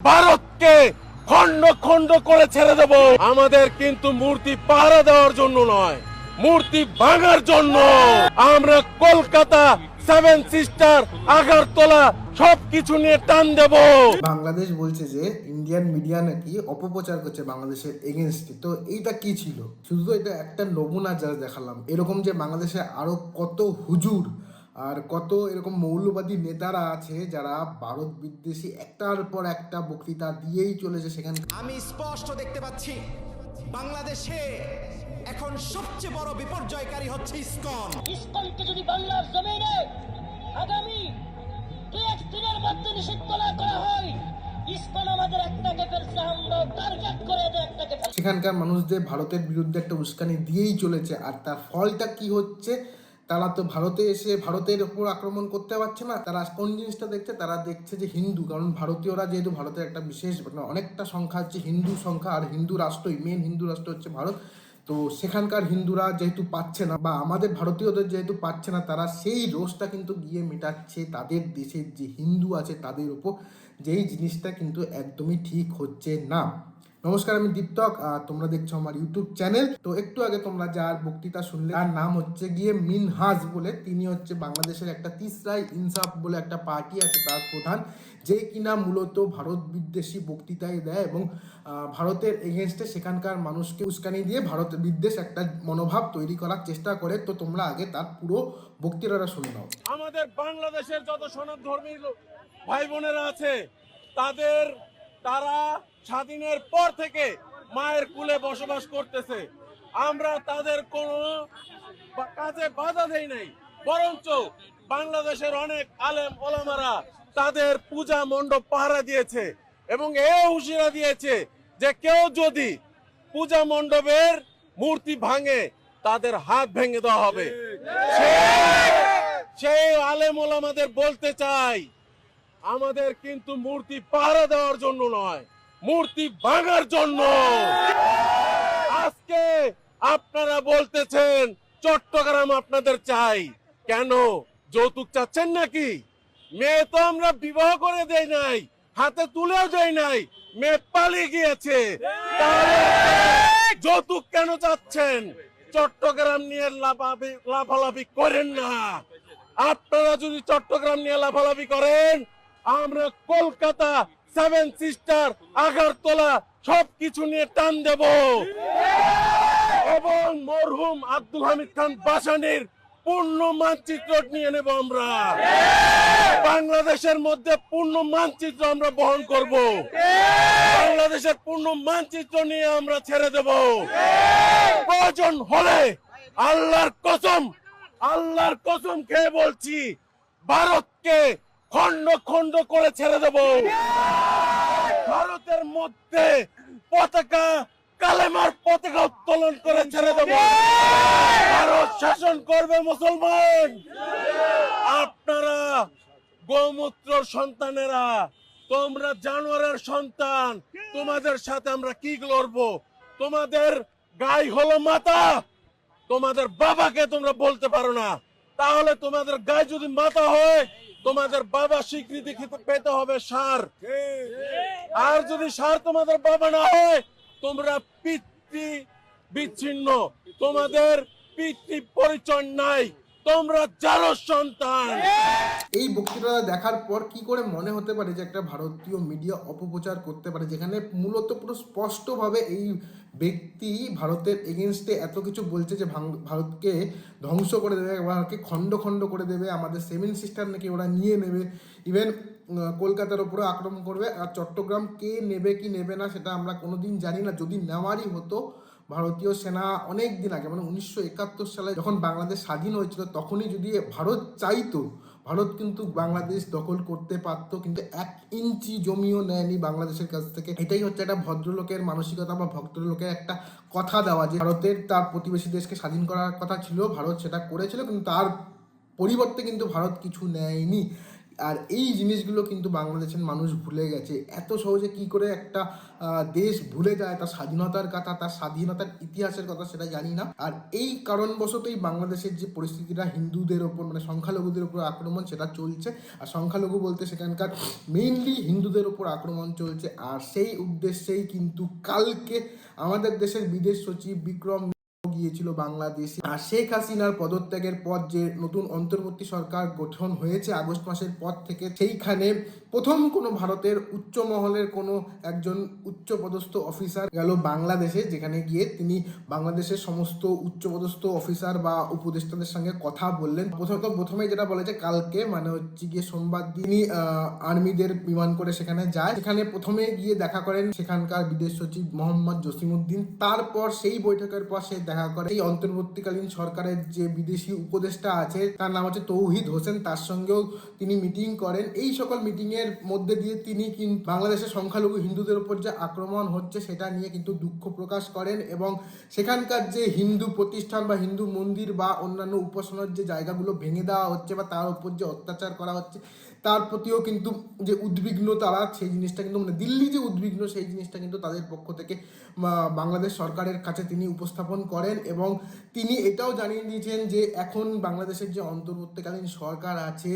ভারতকে খণ্ড খণ্ড করে ছেড়ে দেব। আমাদের কিন্তু মূর্তি পাহারা দেওয়ার জন্য নয়, মূর্তি ভাঙার জন্য। আমরা কলকাতা সেভেন সিস্টার আগারতলা সবকিছু নিয়ে টান দেব। বাংলাদেশ বলছে যে ইন্ডিয়ান মিডিয়া নাকি অপপ্রচার করছে বাংলাদেশের এগেনস্টে তো এইটা কি ছিল? শুধু এটা একটা নমুনা যা দেখালাম। এরকম যে বাংলাদেশে আরও কত হুজুর আর কত এরকম মৌলবাদী নেতারা আছে যারা ভারত বিদ্বেষী একটার পর একটা বক্তৃতা দিয়েই চলেছে সেখানে আমি স্পষ্ট দেখতে পাচ্ছি বাংলাদেশে এখন সবচেয়ে বড় বিপর্যয়কারী হচ্ছে ইসকন। ইসকনকে যদি বাংলার জমিনে আগামী দু এক দিনের মধ্যে নিষিদ্ধ না করা হয় সেখানকার মানুষদের ভারতের বিরুদ্ধে একটা উস্কানি দিয়েই চলেছে আর তার ফলটা কি হচ্ছে? তারা তো ভারতে এসে ভারতের উপর আক্রমণ করতে পারছে না। তারা কোন জিনিসটা দেখছে? তারা দেখছে যে হিন্দু। কারণ ভারতীয়রা যেহেতু ভারতের একটা বিশেষ মানে অনেকটা সংখ্যা হচ্ছে হিন্দু সংখ্যা আর হিন্দু রাষ্ট্রই। মেন হিন্দু রাষ্ট্র হচ্ছে ভারত। তো সেখানকার হিন্দুরা যেহেতু পাচ্ছে না বা আমাদের ভারতীয়দের যেহেতু পাচ্ছে না, তারা সেই রোষটা কিন্তু গিয়ে মেটাচ্ছে তাদের দেশের যে হিন্দু আছে তাদের উপর। যেই জিনিসটা কিন্তু একদমই ঠিক হচ্ছে না। নমস্কার, আমি দীপ্তক আর তোমরা দেখছ আমার ইউটিউব চ্যানেল তো একটু আগে তোমরা যার বক্তৃতা শুনলে, তার নাম হচ্ছে গিয়ে মিনহাজ বলে। তিনি হচ্ছে বাংলাদেশের একটা তিসরাই ইনসাফ বলে একটা পার্টি আছে তার প্রধান, যে কিনা মূলত ভারত বিদ্বেষী বক্তৃতায় দেয় এবং ভারতের এগেনস্টে সেখানকার মানুষকে উস্কানি দিয়ে ভারত বিদ্বেষ একটা মনোভাব তৈরি করার চেষ্টা করে। তো তোমরা আগে তার পুরো বক্তৃতাটা শুনে নাও। আমাদের বাংলাদেশের যত সনাত ধর্মী ভাই বোনেরা আছে, তাদের তারা স্বাধীনের পর থেকে মায়ের কুলে বসবাস করতেছে। আমরা তাদের কোনো কাজে বাধা দেই নাই বরঞ্চ বাংলাদেশের অনেক আলেম ওলামারা তাদের পূজা মণ্ডপ পাহারা দিয়েছে এবং এও হুঁশিয়ারা দিয়েছে যে কেউ যদি পূজা মণ্ডপের মূর্তি ভাঙে তাদের হাত ভেঙে দেওয়া হবে। সেই আলেম ওলামাদের বলতে চাই আমাদের কিন্তু মূর্তি পাহারা দেওয়ার জন্য নয়, মূর্তি ভাঙার জন্য। আজকে আপনারা বলতেছেন, চট্টগ্রাম আপনাদের চাই। কেন? যৌতুক চাচ্ছেন নাকি? মেয়ে তো আমরা বিবাহ করে দেই নাই, হাতে তুলেও যাই নাই, মেয়ে পালিয়ে গিয়েছে। যৌতুক কেন চাচ্ছেন? চট্টগ্রাম নিয়ে লাফালাফি করেন না। আপনারা যদি চট্টগ্রাম নিয়ে লাফালাফি করেন আমরা কলকাতা সেভেন সিস্টার আগারতলা সবকিছু নিয়ে টান দেব। এবং মরহুম আব্দুল হামিদ খান বাসানির পূর্ণ মানচিত্র নিয়ে নেব আমরা। বাংলাদেশের মধ্যে পূর্ণ মানচিত্র আমরা বহন করব। বাংলাদেশের পূর্ণ মানচিত্র নিয়ে আমরা ছেড়ে দেব। প্রয়োজন হলে আল্লাহর কসম আল্লাহর কসম খেয়ে বলছি, ভারতকে খণ্ড খন্ড করে ছেড়ে দেব। ভারতের মধ্যে পতাকা, কালেমার পতাকা উত্তোলন করে ছেড়ে দেব। ভারত শাসন করবে মুসলমান। আপনারা গোমূত্র সন্তানেরা, তোমরা জানোয়ারের সন্তান। তোমাদের সাথে আমরা কি লড়বো? তোমাদের গাই হলো মাতা। তোমাদের বাবাকে তোমরা বলতে পারো না। তাহলে তোমাদের গায়ে যদি মাথা হয়, তোমাদের বাবা স্বীকৃতি পেতে হবে সার। আর যদি সার তোমাদের বাবা না হয়, তোমরা পিতৃ বিচ্ছিন্ন। তোমাদের পিতৃ পরিচয় নাই। তোমরা যারো সন্তান। এই বক্তৃতা দেখার পর কি করে মনে হতে পারে যে একটা ভারতীয় মিডিয়া অপপ্রচার করতে পারে, যেখানে মূলত পুরো স্পষ্টভাবে এই ব্যক্তি ভারতের এগেনস্টে এত কিছু বলছে যে ভারতকে ধ্বংস করে দেবে, ভারতকে খণ্ড খণ্ড করে দেবে, আমাদের সেভেন সিস্টার নাকি ওরা নিয়ে নেবে। ইভেন কলকাতার উপরে আক্রমণ করবে, আর চট্টগ্রাম কে নেবে কি নেবে না, সেটা আমরা কোনোদিন জানি না। যদি নেওয়ারই হতো ভারতীয় সেনা অনেক দিন আগে মানে উনিশশো একাত্তর সালে যখন বাংলাদেশ স্বাধীন হয়েছিল, তখনই যদি ভারত চাইতো, ভারত কিন্তু বাংলাদেশ দখল করতে পারতো, কিন্তু এক ইঞ্চি জমিও নেয়নি বাংলাদেশের কাছ থেকে। এটাই হচ্ছে একটা ভদ্রলোকের মানসিকতা বা ভদ্রলোকের একটা কথা দেওয়া যে ভারতের তার প্রতিবেশী দেশকে স্বাধীন করার কথা ছিল, ভারত সেটা করেছিল, কিন্তু তার পরিবর্তে কিন্তু ভারত কিছু নেয়নি। আর এই জিনিসগুলো কিন্তু বাংলাদেশের মানুষ ভুলে গেছে। এত সহজে কি করে একটা দেশ ভুলে যায়, তার স্বাধীনতার কথা, তার স্বাধীনতার ইতিহাসের কথা সেটা জানি না। আর এই কারণবশতই বাংলাদেশের যে পরিস্থিতিটা, হিন্দুদের ওপর মানে সংখ্যালঘুদের ওপর আক্রমণ সেটা চলছে। আর সংখ্যালঘু বলতে সেখানকার মেইনলি হিন্দুদের ওপর আক্রমণ চলছে। আর সেই উদ্দেশ্যেই কিন্তু কালকে আমাদের দেশের বিদেশ সচিব বিক্রম গিয়েছিল বাংলাদেশে। আর শেখ হাসিনার পদত্যাগের পর যে নতুন অন্তর্বর্তী সরকার গঠন হয়েছে আগস্ট মাসের পর থেকে, সেইখানে প্রথম কোনো ভারতের উচ্চ মহলের কোনো একজন উচ্চপদস্থ অফিসার গেল বাংলাদেশে, যেখানে গিয়ে তিনি বাংলাদেশের সমস্ত উচ্চপদস্থ অফিসার বা উপদেষ্টাদের সঙ্গে কথা বললেন। প্রথমত প্রথমে যেটা বলেছে কালকে মানে হচ্ছে গিয়ে সোমবার তিনি আর্মিদের বিমান করে সেখানে যায়। সেখানে প্রথমে গিয়ে দেখা করেন সেখানকার বিদেশ সচিব মোহাম্মদ জসিমউদ্দিন। তারপর সেই বৈঠকের পর সে দেখা করে এই অন্তর্বর্তীকালীন সরকারের যে বিদেশি উপদেষ্টা আছে, তার নাম হচ্ছে তৌহিদ হোসেন। তার সঙ্গেও তিনি মিটিং করেন। এই সকল মিটিং এর মধ্যে দিয়ে তিনি কিন্তু বাংলাদেশের সংখ্যালঘু হিন্দুদের উপর যে আক্রমণ হচ্ছে, সেটা নিয়ে কিন্তু দুঃখ প্রকাশ করেন এবং সেখানকার যে হিন্দু প্রতিষ্ঠান বা হিন্দু মন্দির বা অন্যান্য উপাসনার যে জায়গাগুলো ভেঙে দেওয়া হচ্ছে বা তার উপর যে অত্যাচার করা হচ্ছে, তার প্রতিও কিন্তু যে উদ্বিগ্ন তারা সেই জিনিসটা কিন্তু মানে দিল্লি যে উদ্বিগ্ন, সেই জিনিসটা কিন্তু তাদের পক্ষ থেকে বাংলাদেশ সরকারের কাছে তিনি উপস্থাপন করেন। এবং তিনি এটাও জানিয়ে দিয়েছেন যে এখন বাংলাদেশের যে অন্তর্বর্তীকালীন সরকার আছে,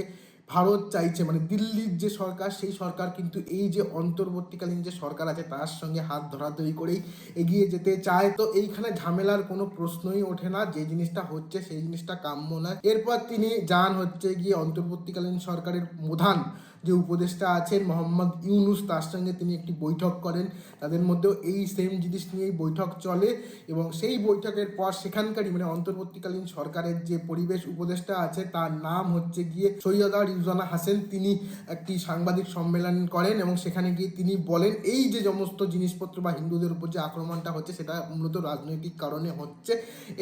ভারত চাইছে মানে দিল্লির যে সরকার, সেই সরকার কিন্তু এই যে অন্তর্বর্তীকালীন যে সরকার আছে, তার সঙ্গে হাত ধরাধরি করেই এগিয়ে যেতে চায়। তো এইখানে ঝামেলার কোনো প্রশ্নই ওঠে না, যে জিনিসটা হচ্ছে সেই জিনিসটা কাম্য না এরপর তিনি যান হচ্ছে গিয়ে অন্তর্বর্তীকালীন সরকারের প্রধান যে উপদেষ্টা আছেন মোহাম্মদ ইউনুস, তার সঙ্গে তিনি একটি বৈঠক করেন। তাদের মধ্যেও এই সেম জিনিস নিয়েই বৈঠক চলে এবং সেই বৈঠকের পর সেখানকারই মানে অন্তর্বর্তীকালীন সরকারের যে পরিবেশ উপদেষ্টা আছে, তার নাম হচ্ছে গিয়ে সৈয়দা রিজওয়ানা হাসেন। তিনি একটি সাংবাদিক সম্মেলন করেন এবং সেখানে গিয়ে তিনি বলেন, এই যে সমস্ত জিনিসপত্র বা হিন্দুদের উপর যে আক্রমণটা হচ্ছে, সেটা মূলত রাজনৈতিক কারণে হচ্ছে।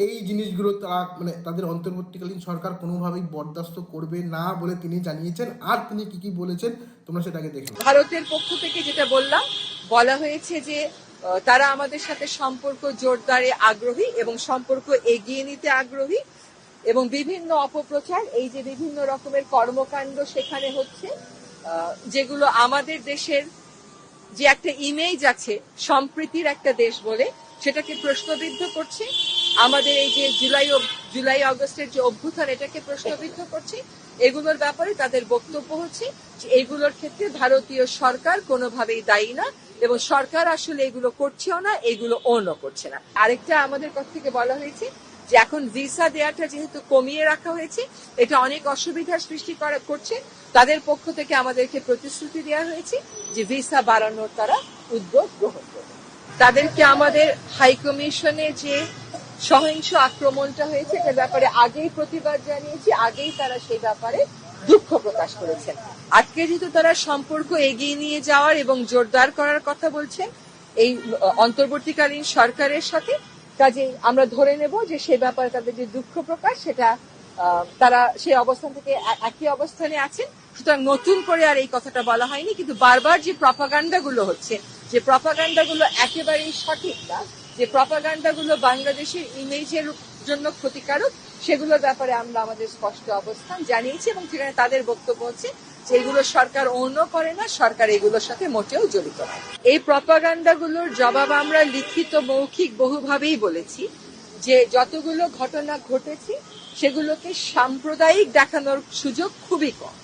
এই জিনিসগুলো তারা মানে তাদের অন্তর্বর্তীকালীন সরকার কোনোভাবেই বরদাস্ত করবে না বলে তিনি জানিয়েছেন। আর তিনি কি কি বলেছেন, তোমরা সেটাকে দেখে। ভারতের পক্ষ থেকে যেটা বললাম, বলা হয়েছে যে তারা আমাদের সাথে সম্পর্ক জোরদারে আগ্রহী এবং সম্পর্ক এগিয়ে নিতে আগ্রহী এবং বিভিন্ন অপপ্রচার, এই যে বিভিন্ন রকমের কর্মকাণ্ড সেখানে হচ্ছে যেগুলো আমাদের দেশের যে একটা ইমেজ আছে, সম্প্রীতির একটা দেশ বলে, সেটাকে প্রশ্নবিদ্ধ করছে আমাদের এই যে জুলাই জুলাই আগস্টের যে অভ্যুত্থান, এটাকে প্রশ্নবিদ্ধ করছে। এগুলোর ব্যাপারে তাদের বক্তব্য হচ্ছে যে এগুলোর ক্ষেত্রে ভারতীয় সরকার কোনোভাবেই দায়ী না এবং সরকার আসলে এগুলো করছেও না, এগুলো অন্য করছে না। আরেকটা আমাদের কাছ থেকে বলা হয়েছে যে এখন ভিসা দেওয়াটা যেহেতু কমিয়ে রাখা হয়েছে, এটা অনেক অসুবিধার সৃষ্টি করা- করছে। তাদের পক্ষ থেকে আমাদেরকে প্রতিশ্রুতি দেওয়া হয়েছে যে ভিসা বাড়ানোর তারা উদ্যোগ গ্রহণ করবে। তাদেরকে আমাদের হাই কমিশনে যে সহিংস আক্রমণটা হয়েছে, এটার ব্যাপারে আগেই প্রতিবাদ জানিয়েছি, আগেই তারা সেই ব্যাপারে দুঃখ প্রকাশ করেছেন। আজকে যেহেতু তারা সম্পর্ক এগিয়ে নিয়ে যাওয়ার এবং জোরদার করার কথা বলছেন, এই অন্তর্বর্তীকালীন সরকারের সাথে, কাজেই আমরা ধরে নেব যে সে ব্যাপারে তাদের যে দুঃখ প্রকাশ, সেটা তারা সেই অবস্থান থেকে একই অবস্থানে আছেন। সুতরাং নতুন করে আর এই কথাটা বলা হয়নি, কিন্তু বারবার যে প্রপাগান্ডা গুলো হচ্ছে, যে প্রপাগান্ডা গুলো একেবারেই সঠিক না যে প্রপাগান্ডা গুলো বাংলাদেশের ইমেজের জন্য ক্ষতিকারক, সেগুলোর ব্যাপারে আমরা আমাদের স্পষ্ট অবস্থান জানিয়েছি এবং সেখানে তাদের বক্তব্য হচ্ছে যে এগুলো সরকার অন্য করে না, সরকার এগুলোর সাথে মোটেও জড়িত নয় এই প্রপাগান্ডা গুলোর জবাব আমরা লিখিত, মৌখিক বহুভাবেই বলেছি যে যতগুলো ঘটনা ঘটেছে, সেগুলোকে সাম্প্রদায়িক দেখানোর সুযোগ খুবই কম।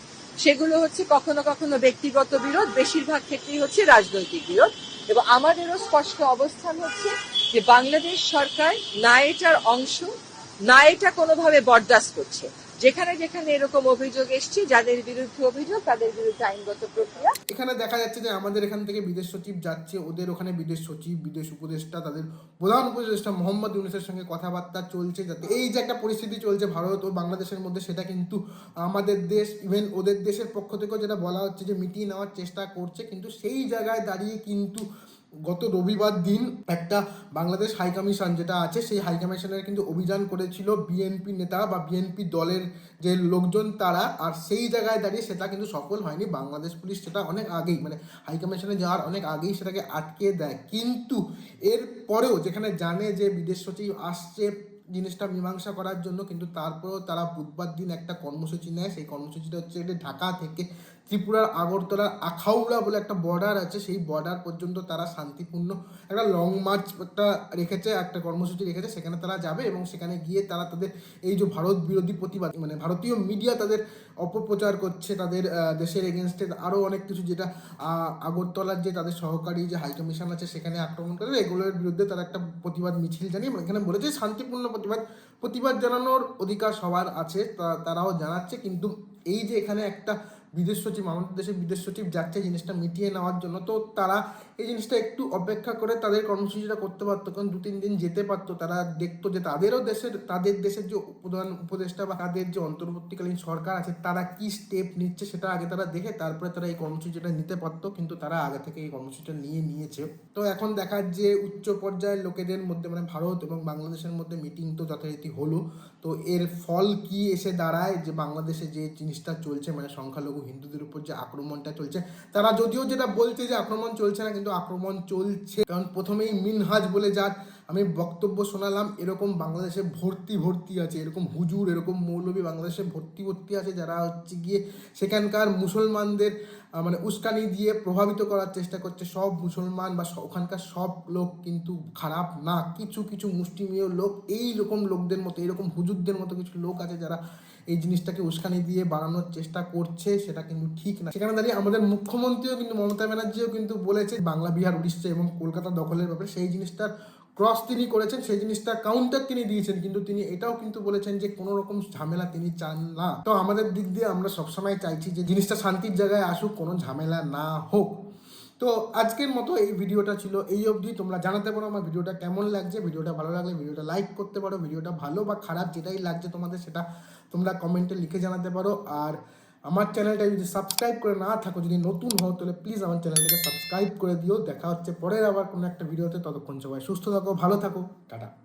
সেগুলো হচ্ছে কখনো কখনো ব্যক্তিগত বিরোধ, বেশিরভাগ ক্ষেত্রেই হচ্ছে রাজনৈতিক বিরোধ। এবং আমাদেরও স্পষ্ট অবস্থান হচ্ছে যে বাংলাদেশ সরকার না এটার অংশ, না এটা কোনোভাবে বরদাস্ত করছে। যেখানে যেখানে এরকম অভিযোগ এসছে, যাদের বিরুদ্ধে অভিযোগ, তাদের বিরুদ্ধে আইনগত প্রক্রিয়া। এখানে দেখা যাচ্ছে যে আমাদের এখান থেকে বিদেশ সচিব যাচ্ছে, ওদের ওখানে বিদেশ সচিব, বিদেশ উপদেষ্টা, তাদের প্রধান উপদেষ্টা মোহাম্মদ ইউনুসের সঙ্গে কথাবার্তা চলছে যাতে এই যে একটা পরিস্থিতি চলছে ভারত ও বাংলাদেশের মধ্যে, সেটা কিন্তু আমাদের দেশ ইভেন ওদের দেশের পক্ষ থেকেও যেটা বলা হচ্ছে যে মিটিয়ে নেওয়ার চেষ্টা করছে, কিন্তু সেই জায়গায় দাঁড়িয়ে কিন্তু গত রবিবার দিন একটা বাংলাদেশ হাই কমিশন যেটা আছে, সেই হাই কমিশনের কিন্তু অভিযান করেছিল বিএনপি নেতা বা বিএনপি দলের যে লোকজন তারা, আর সেই জায়গায় দাঁড়িয়ে সেটা কিন্তু সফল হয়নি। বাংলাদেশ পুলিশ সেটা অনেক আগেই মানে হাই কমিশনে যাওয়ার অনেক আগেই সেটাকে আটকে দেয়। কিন্তু এর পরেও যেখানে জানে যে বিদেশ সচিব আসছে জিনিসটা মীমাংসা করার জন্য, কিন্তু তারপরেও তারা বুধবার দিন একটা কর্মসূচি নেয়। সেই কর্মসূচিটা হচ্ছে ঢাকা থেকে ত্রিপুরার আগরতলার আখাউড়া বলে একটা বর্ডার আছে, সেই বর্ডার পর্যন্ত তারা শান্তিপূর্ণ একটা লং মার্চ একটা রেখেছে, একটা কর্মসূচি রেখেছে, সেখানে তারা যাবে এবং সেখানে গিয়ে তারা তাদের এই যে ভারত বিরোধী প্রতিবাদ মানে ভারতীয় মিডিয়া তাদের অপপ্রচার করছে, তাদের দেশের এগেনস্টে আরও অনেক কিছু যেটা আগরতলার যে তাদের সহকারী যে হাইকমিশন আছে, সেখানে আক্রমণ করে এগুলোর বিরুদ্ধে তারা একটা প্রতিবাদ মিছিল জানিয়ে এখানে বলেছে শান্তিপূর্ণ প্রতিবাদ প্রতিবাদ জানানোর অধিকার সবার আছে তারাও জানাচ্ছে, কিন্তু এই যে এখানে একটা বিদেশ সচিব, আমাদের দেশের বিদেশ সচিব যাচ্ছে জিনিসটা মিটিয়ে নেওয়ার জন্য। তো তারা এই জিনিসটা একটু অপেক্ষা করে তাদের কর্মসূচিটা করতে পারতো, কারণ দু তিন দিন যেতে পারতো। তারা দেখতো যে তাদেরও দেশের, তাদের দেশের যে প্রধান উপদেষ্টা বা তাদের যে অন্তর্বর্তীকালীন সরকার আছে, তারা কি স্টেপ নিচ্ছে সেটা আগে তারা দেখে তারপরে তারা এই কর্মসূচিটা নিতে পারতো, কিন্তু তারা আগে থেকে এই কর্মসূচিটা নিয়ে নিয়েছে। তো এখন দেখার যে উচ্চ পর্যায়ের লোকেদের মধ্যে মানে ভারত এবং বাংলাদেশের মধ্যে মিটিং তো যথারীতি হলো। তো এর ফল কি এসে দাঁড়ায়? যে বাংলাদেশে যে জিনিসটা চলছে মানে সংখ্যালঘু হিন্দুদের উপর যে আক্রমণটা চলছে, তারা যদিও যেটা বলছে যে আক্রমণ চলছে না, কিন্তু আক্রমণ চলছে। কারণ প্রথমেই মিনহাজ বলে যার, আমি বক্তব্য শোনালাম, এরকম বাংলাদেশে ভর্তি ভর্তি আছে, এরকম হুজুর, এরকম মৌলবী বাংলাদেশে ভর্তি ভর্তি আছে, যারা হচ্ছে গিয়ে সেখানকার মুসলমানদের মানে উস্কানি দিয়ে প্রভাবিত করার চেষ্টা করছে সব মুসলমান বা ওখানকার সব লোক কিন্তু খারাপ না। কিছু কিছু মুষ্টিমেয় লোক, এই রকম লোকদের মতো এরকম হুজুরদের মতো কিছু লোক আছে যারা এই জিনিসটাকে উস্কানি দিয়ে বাড়ানোর চেষ্টা করছে, সেটা কিন্তু ঠিক না। সেখানে দাঁড়িয়ে আমাদের মুখ্যমন্ত্রীও কিন্তু মমতা ব্যানার্জিও কিন্তু বলেছে, বাংলা, বিহার, উড়িষ্যা এবং কলকাতা দখলের ব্যাপারে সেই জিনিসটার ক্রস তিনি করেছেন, সেই জিনিসটা কাউন্টার তিনি দিয়েছেন, কিন্তু তিনি এটাও কিন্তু বলেছেন যে কোনো রকম ঝামেলা তিনি চান না। তো আমাদের দিক দিয়ে আমরা সবসময় চাইছি যে জিনিসটা শান্তির জায়গায় আসুক, কোনো ঝামেলা না হোক। তো আজকের মতো এই ভিডিওটা ছিল এই অবধি। তোমরা জানাতে পারো আমার ভিডিওটা কেমন লাগছে। ভিডিওটা ভালো লাগলে ভিডিওটা লাইক করতে পারো। ভিডিওটা ভালো বা খারাপ যেটাই লাগছে তোমাদের, সেটা তোমরা কমেন্টে লিখে জানাতে পারো। আর আমার চ্যানেলটা যদি সাবস্ক্রাইব করে না থাকো, যদি নতুন হও, তাহলে প্লিজ আমার চ্যানেলটাকে সাবস্ক্রাইব করে দিও। দেখা হচ্ছে পরের আবার কোনো একটা ভিডিওতে ততক্ষণ সবাই সুস্থ থাকো, ভালো থাকো। টাটা।